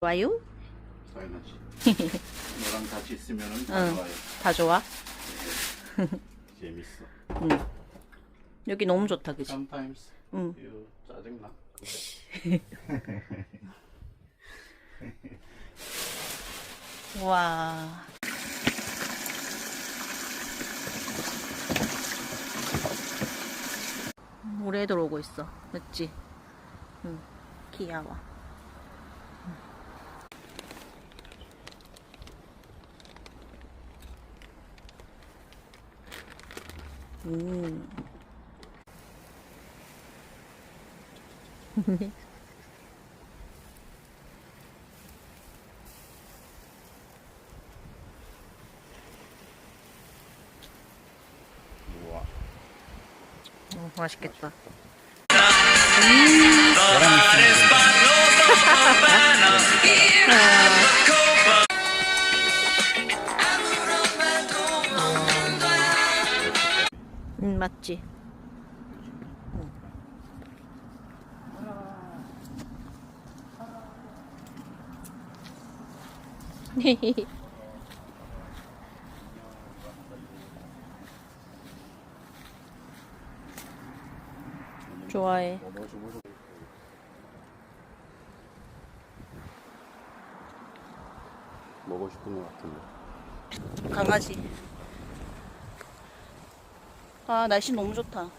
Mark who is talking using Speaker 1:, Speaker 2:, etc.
Speaker 1: 좋아요?
Speaker 2: 당연하지. 너랑 같이 있으면은 다
Speaker 1: 응.
Speaker 2: 좋아요.
Speaker 1: 다 좋아?
Speaker 2: 재밌어.
Speaker 1: 응. 여기 너무 좋다, 그치?
Speaker 2: Sometimes
Speaker 1: 응.
Speaker 2: you 짜증나.
Speaker 1: 와. 물에 들어오고 있어. 맞지? 응. 귀여워. 음.
Speaker 2: 우와.
Speaker 1: 어, 맛있겠다. 음, 맞지? 좋아해.
Speaker 2: 먹고 싶은 것 같은데.
Speaker 1: 강아지. 아, 날씨 너무 좋다.